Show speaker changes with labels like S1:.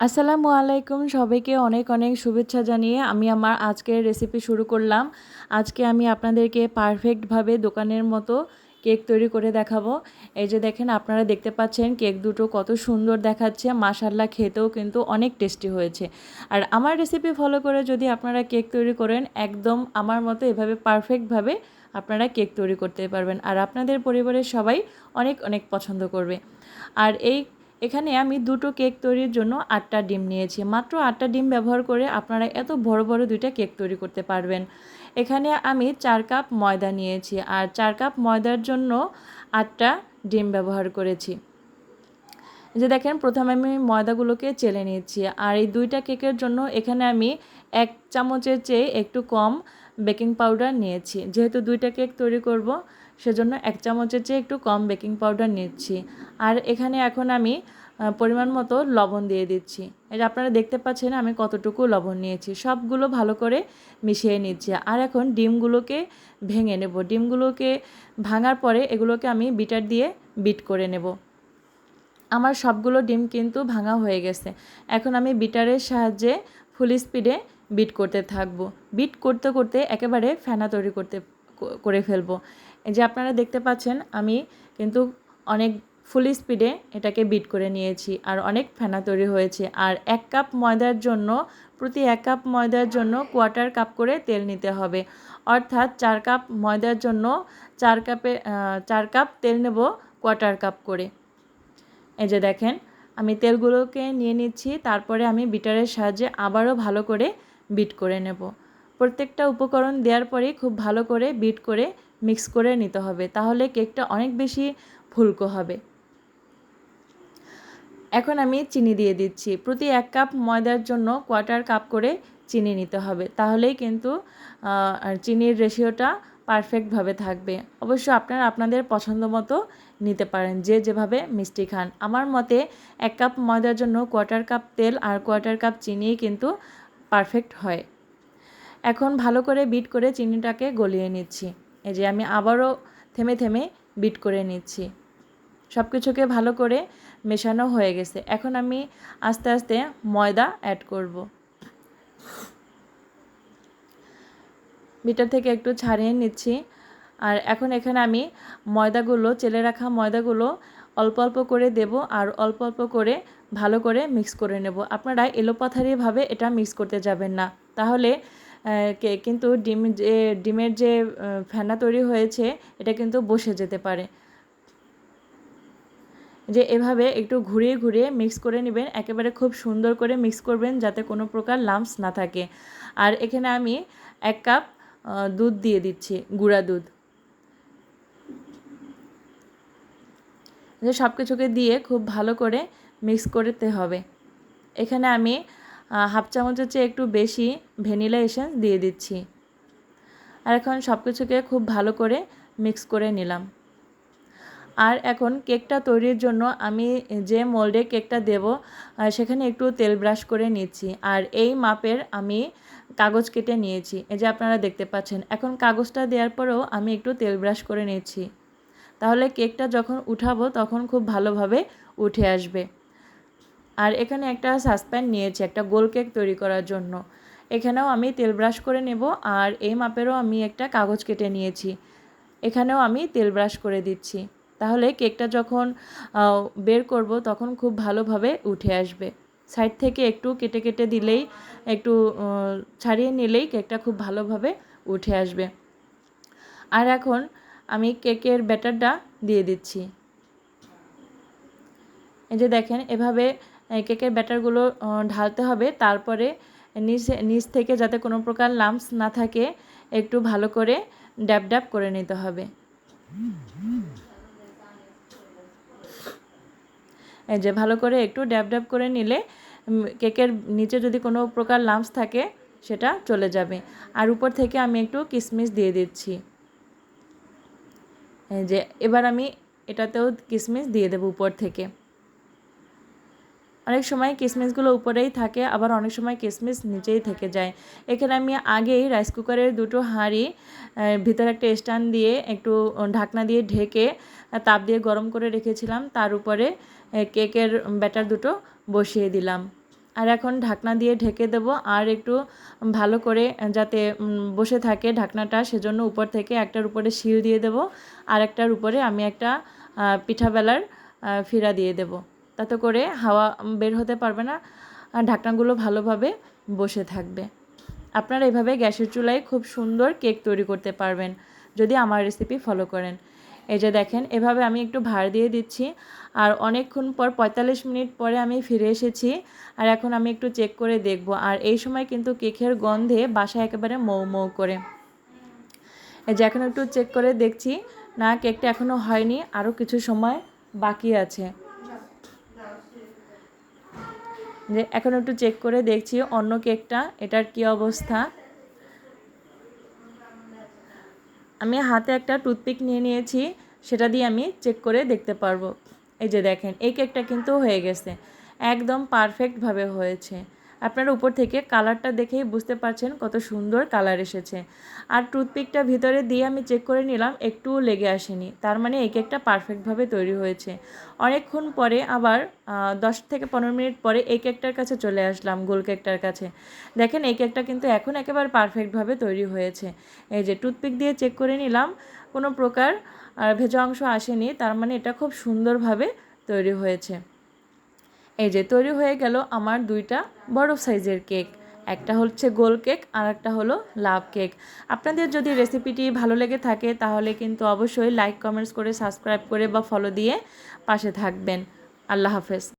S1: আসসালামু আলাইকুম, সবাইকে অনেক অনেক শুভেচ্ছা জানিয়ে আমি আমার আজকের রেসিপি শুরু করলাম। আজকে আমি আপনাদেরকে পারফেক্টভাবে দোকানের মতো কেক তৈরি করে দেখাবো। এই যে দেখেন, আপনারা দেখতে পাচ্ছেন কেক দুটো কত সুন্দর দেখাচ্ছে মাসাল্লা খেতেও কিন্তু অনেক টেস্টি হয়েছে। আর আমার রেসিপি ফলো করে যদি আপনারা কেক তৈরি করেন, একদম আমার মতো এভাবে পারফেক্টভাবে আপনারা কেক তৈরি করতে পারবেন। আর আপনাদের পরিবারের সবাই অনেক অনেক পছন্দ করবে। আর এই এখানে আমি দুটো কেক তৈরির জন্য আটটা ডিম নিয়েছি। মাত্র আটটা ডিম ব্যবহার করে আপনারা এত বড় বড় দুইটা কেক তৈরি করতে পারবেন। এখানে আমি চার কাপ ময়দা নিয়েছি আর চার কাপ ময়দার জন্য আটটা ডিম ব্যবহার করেছি। যে দেখেন, প্রথমে আমি ময়দাগুলোকে চেলে নিয়েছি আর এই দুইটা কেকের জন্য এখানে আমি এক চামচের চেয়ে একটু কম বেকিং পাউডার নিয়েছি। যেহেতু দুইটা কেক তৈরি করব সেজন্য এক চামচের চেয়ে একটু কম বেকিং পাউডার নিচ্ছি। আর এখানে এখন আমি পরিমাণ মতো লবণ দিয়ে দিচ্ছি। যে আপনারা দেখতে পাচ্ছেন আমি কতটুকু লবণ নিয়েছি। সবগুলো ভালো করে মিশিয়ে নিচ্ছি। আর এখন ডিমগুলোকে ভেঙে নেব। ডিমগুলোকে ভাঙার পরে এগুলোকে আমি বিটার দিয়ে বিট করে নেব। আমার সবগুলো ডিম কিন্তু ভাঙা হয়ে গেছে। এখন আমি বিটারের সাহায্যে ফুল স্পিডে বিট করতে থাকব। বিট করতে করতে একেবারে ফেনা তৈরি করতে করে ফেলব। যে আপনারা দেখতে পাচ্ছেন, আমি কিন্তু অনেক ফুল স্পিডে এটাকে বিট করে নিয়েছি আর অনেক ফেনা তৈরি হয়েছে। আর এক কাপ ময়দার জন্য, প্রতি এক কাপ ময়দার জন্য কোয়ার্টার কাপ করে তেল নিতে হবে। অর্থাৎ চার কাপ ময়দার জন্য চার কাপে চার কাপ তেল নেব কোয়ার্টার কাপ করে। এই যে দেখেন, আমি তেলগুলোকে নিয়ে নিচ্ছি, তারপরে আমি বিটারের সাহায্যে আবারও ভালো করে বিট করে নেব। প্রত্যেকটা উপকরণ দেওয়ার পরেই খুব ভালো করে বিট করে মিক্স করে নিতে হবে, তাহলে কেকটা অনেক বেশি ফুলকো হবে। এখন আমি চিনি দিয়ে দিচ্ছি। প্রতি এক কাপ ময়দার জন্য কোয়ার্টার কাপ করে চিনি নিতে হবে, তাহলেই কিন্তু চিনির রেশিওটা পারফেক্টভাবে থাকবে। অবশ্য আপনারা আপনাদের পছন্দ মতো নিতে পারেন, যে যেভাবে মিষ্টি খান। আমার মতে এক কাপ ময়দার জন্য কোয়ার্টার কাপ তেল আর কোয়ার্টার কাপ চিনি কিন্তু পারফেক্ট হয়। এখন ভালো করে বিট করে চিনিটাকে গলিয়ে নিচ্ছি। এই যে আমি আবারও থেমে থেমে বিট করে নিচ্ছি। সব কিছুকে ভালো করে মেশানো হয়ে গেছে। এখন আমি আস্তে আস্তে ময়দা অ্যাড করব। বিটার থেকে একটু ছাড়িয়ে নিচ্ছি। আর এখন এখানে আমি ময়দাগুলো, চেলে রাখা ময়দাগুলো অল্প অল্প করে দেব আর অল্প অল্প করে ভালো করে মিক্স করে নেব। আপনারা এলোপাথারিভাবে এটা মিক্স করতে যাবেন না। তাহলে কিন্তু ডিম যে, ডিমের যে ফেনা তৈরি হয়েছে, এটা কিন্তু বসে যেতে পারে। যে এভাবে একটু ঘুরিয়ে ঘুরিয়ে মিক্স করে নেবেন, একেবারে খুব সুন্দর করে মিক্স করবেন যাতে কোনো প্রকার লাম্পস না থাকে। আর এখানে আমি এক কাপ দুধ দিয়ে দিচ্ছি, গুঁড়া দুধ। যে সব কিছুকে দিয়ে খুব ভালো করে মিক্স করতে হবে। এখানে আমি হাফ চামচের চেয়ে একটু বেশি ভ্যানিলা এসেন্স দিয়ে দিচ্ছি। আর এখন সব কিছুকে খুব ভালো করে মিক্স করে নিলাম। আর এখন কেকটা তৈরির জন্য আমি যে মোল্ডে কেকটা দেব সেখানে একটু তেল ব্রাশ করে নিচ্ছি। আর এই মাপের আমি কাগজ কেটে নিয়েছি। এই যে আপনারা দেখতে পাচ্ছেন, এখন কাগজটা দেওয়ার পরেও আমি একটু তেল ব্রাশ করে নিচ্ছি। তাহলে কেকটা যখন উঠাবো, তখন খুব ভালোভাবে উঠে আসবে। আর এখানে একটা সাসপ্যান নিয়েছি, একটা গোল কেক তৈরি করার জন্য। এখানেও আমি তেল ব্রাশ করে নেব আর এই মাপেরও আমি একটা কাগজ কেটে নিয়েছি। এখানেও আমি তেল ব্রাশ করে দিচ্ছি। তাহলে কেকটা যখন বের করব তখন খুব ভালোভাবে উঠে আসবে। সাইড থেকে একটু কেটে কেটে দিলেই, একটু ছাড়িয়ে নিলেই কেকটা খুব ভালোভাবে উঠে আসবে। আর এখন আমি কেকের ব্যাটারটা দিয়ে দিচ্ছি। এই যে দেখেন, এভাবে কেকের ব্যাটারগুলো ঢালতে হবে। তারপরে নিচ নিচ থেকে যাতে কোনো প্রকার লাম্পস না থাকে, একটু ভালো করে ড্যাব ড্যাব করে নিতে হবে। এই যে ভালো করে একটু ড্যাব ড্যাব করে নিলে কেকের নিচে যদি কোনো প্রকার লাম্পস থাকে, সেটা চলে যাবে। আর উপর থেকে আমি একটু কিশমিশ দিয়ে দিচ্ছি। যে, এবার আমি এটাতেও কিশমিশ দিয়ে দেবো উপর থেকে। অনেক সময় কিসমিসগুলো উপরেই থাকে আবার অনেক সময় কিসমিস নিচেই থেকে যায়। এখানে আমি আগেই রাইস কুকারের দুটো হাঁড়ি ভিতরে একটা স্ট্যান্ড দিয়ে একটু ঢাকনা দিয়ে ঢেকে তাপ দিয়ে গরম করে রেখেছিলাম। তার উপরে কেকের ব্যাটার দুটো বসিয়ে দিলাম। আর এখন ঢাকনা দিয়ে ঢেকে দেব আর একটু ভালো করে যাতে বসে থাকে ঢাকনাটা সেজন্য উপর থেকে একটার উপরে শিল দিয়ে দেব আর একটার উপরে আমি একটা আহ, পিঠা বেলার আহ, ফিরা দিয়ে দেব। তাতে করে হাওয়া বের হতে পারবে না ঢাকনাগুলো ভালোভাবে বসে থাকবে। আপনারা এভাবে গ্যাসের চুলায় খুব সুন্দর কেক তৈরি করতে পারবেন যদি আমার রেসিপি ফলো করেন। এই যে দেখেন, এভাবে আমি একটু ভার দিয়ে দিচ্ছি, আর অনেকক্ষণ পর পঁয়তাল্লিশ মিনিট পরে আমি ফিরে এসেছি, আর এখন আমি একটু চেক করে দেখব, আর এই সময় কিন্তু কেকের গন্ধে বাসা একেবারে মৌ মৌ করে। এই যে এখন একটু চেক করে দেখছি, না, কেকটা এখনও হয়নি আরও কিছু সময় বাকি আছে। যে এখন একটু চেক করে দেখছি অন্য কেকটা এটার কি অবস্থা? আমি হাতে একটা টুথপিক নিয়ে নিয়েছি, সেটা দিয়ে আমি চেক করে দেখতে পারব। এই যে দেখেন, এই কেকটা কিন্তু হয়ে গেছে। একদম পারফেক্টভাবে হয়েছে। আপনারা উপর থেকে কালারটা দেখেই বুঝতে পারছেন কত সুন্দর কালার এসেছে। আর টুথপিকটা ভিতরে দিয়ে আমি চেক করে নিলাম, একটুও লেগে আসেনি। তার মানে এই কেকটা পারফেক্টভাবে তৈরি হয়েছে। অনেকক্ষণ পরে আবার দশ থেকে পনেরো মিনিট পরে এই কেকটার কাছে চলে আসলাম, গোল কেকটার কাছে। দেখেন এই কেকটা কিন্তু এখন একেবারে পারফেক্টভাবে তৈরি হয়েছে। এই যে টুথপিক দিয়ে চেক করে নিলাম, কোনো প্রকার ভেজা অংশ আসেনি। তার মানে এটা খুব সুন্দরভাবে তৈরি হয়েছে। এই যে তৈরি হয়ে গেল আমার দুইটা বড় সাইজের কেক। একটা হচ্ছে গোল কেক আর একটা হলো লাভ কেক। আপনাদের যদি রেসিপিটি ভালো লেগে থাকে, তাহলে কিন্তু অবশ্যই লাইক, কমেন্টস করে সাবস্ক্রাইব করে বা ফলো দিয়ে পাশে থাকবেন। আল্লাহ হাফেজ।